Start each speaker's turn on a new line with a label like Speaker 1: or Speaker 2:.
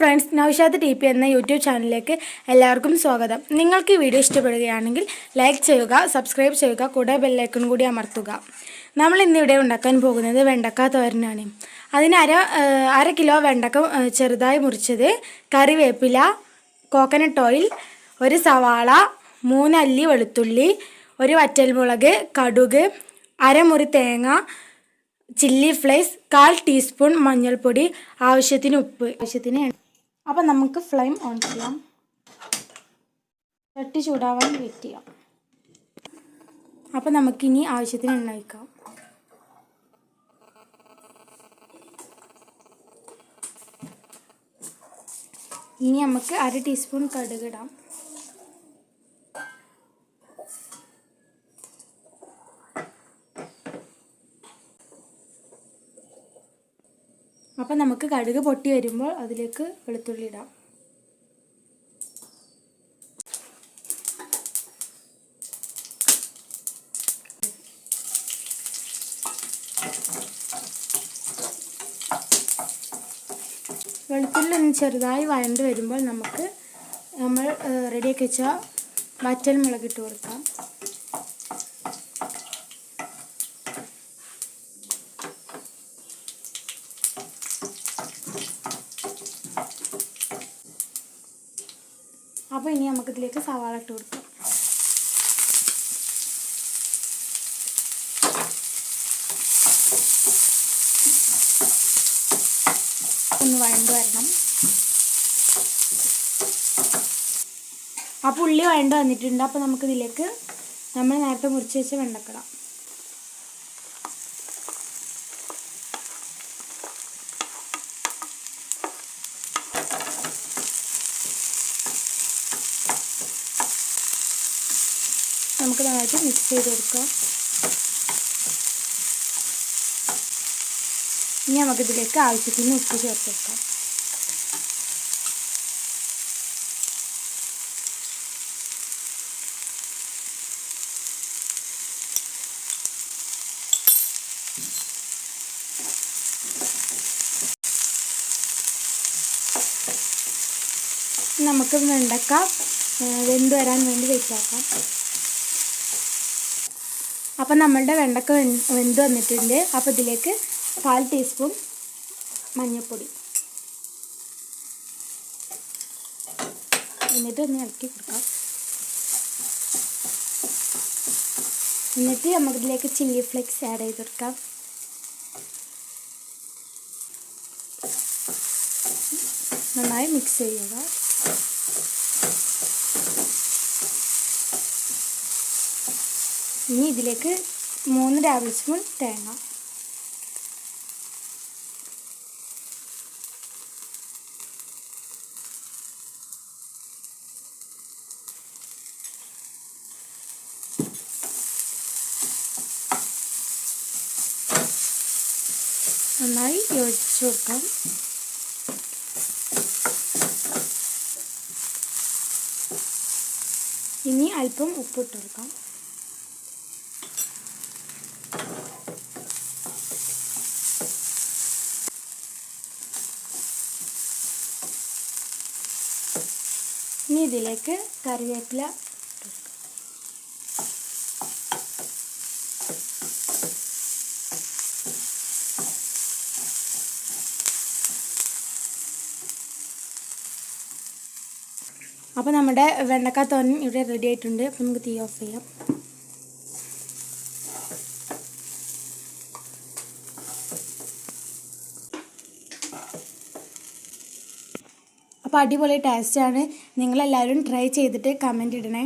Speaker 1: Friends Naushad T P എന്ന YouTube ചാനലിലേക്ക് എല്ലാവർക്കും സ്വാഗതം. നിങ്ങൾക്ക് ഈ വീഡിയോ ഇഷ്ടപ്പെടുകയാണെങ്കിൽ ലൈക്ക് ചെയ്യുക സബ്സ്ക്രൈബ് ചെയ്യുക കൂടെ ബെല്ലൈക്കൺ കൂടി അമർത്തുക. നമ്മൾ ഇന്നിവിടെ ഉണ്ടാക്കാൻ പോകുന്നത് വെണ്ടക്ക തോരനാണ്. അതിന് അര അര കിലോ വെണ്ടക്ക ചെറുതായി മുറിച്ചത് കറിവേപ്പില കോക്കനട്ട് ഓയിൽ ഒരു സവാള മൂന്നല്ലി വെളുത്തുള്ളി ഒരു വറ്റൽമുളക് കടുക് അരമുറി തേങ്ങ ചില്ലി ഫ്ലേക്സ് കാൽ ടീസ്പൂൺ മഞ്ഞൾപ്പൊടി ആവശ്യത്തിന് ഉപ്പ്. ആവശ്യത്തിന് അപ്പം നമുക്ക് ഫ്ലെയിം ഓൺ ചെയ്യാം. ചട്ടി ചൂടാവാൻ വെയിറ്റ് ചെയ്യാം. അപ്പം നമുക്കിനി ആവശ്യത്തിന് എണ്ണ വയ്ക്കാം ഇനി നമുക്ക് അര ടീസ്പൂൺ കടുക് അപ്പം നമുക്ക് കടുക് പൊട്ടി വരുമ്പോൾ അതിലേക്ക് വെളുത്തുള്ളി ഇടാം. വെളുത്തുള്ളി ഒന്ന് ചെറുതായി വഴണ്ട് വരുമ്പോൾ നമുക്ക് നമ്മൾ റെഡിയാക്കി വെച്ച വറ്റൽ മുളകിട്ട് കൊടുക്കാം. അപ്പോൾ ഇനി നമുക്കിതിലേക്ക് സവാള ഇട്ട് കൊടുക്കാം. ഒന്ന് വഴണ്ട് വരണം. അപ്പോൾ ഉള്ളി വഴണ്ട് വന്നിട്ടുണ്ട്. അപ്പോൾ നമുക്കിതിലേക്ക് നമ്മൾ നേരത്തെ മുറിച്ച് വെച്ച വെണ്ടക്കിടാം. നമുക്ക് നന്നായിട്ട് മിക്സ് ചെയ്ത് കൊടുക്കാം. ഇനി നമുക്കിതിലേക്ക് ആവശ്യത്തിന് ഉപ്പ് ചേർത്ത് വെക്കാം. നമുക്ക് വെണ്ടക്ക വെന്ത് വരാൻ വേണ്ടി വെച്ചാക്കാം. അപ്പം നമ്മളുടെ വെണ്ടക്ക വെന്ത് വന്നിട്ടുണ്ട്. അപ്പോൾ ഇതിലേക്ക് കാൽ ടീസ്പൂൺ മഞ്ഞൾപ്പൊടി. എന്നിട്ട് ഒന്ന് ഇളക്കി കൊടുക്കാം. എന്നിട്ട് നമുക്കിതിലേക്ക് ചില്ലി ഫ്ലേക്സ് ആഡ് ചെയ്ത് കൊടുക്കാം. നന്നായി മിക്സ് ചെയ്യുക. ഇനി ഇതിലേക്ക് മൂന്ന് ടേബിൾ സ്പൂൺ തേങ്ങ. നന്നായി യോജിച്ച് കൊടുക്കാം. ഇനി അല്പം ഉപ്പിട്ട് കൊടുക്കാം. ഇനി ഇതിലേക്ക് കറിവേപ്പില അപ്പോൾ നമ്മുടെ വെണ്ടക്ക ഇവിടെ റെഡി ആയിട്ടുണ്ട്. അപ്പോൾ നമുക്ക് തീ ഓഫ് ചെയ്യാം. അപ്പോൾ അടിപൊളി ടേസ്റ്റാണ് നിങ്ങളെല്ലാവരും ട്രൈ ചെയ്തിട്ട് കമന്റ് ഇടണേ.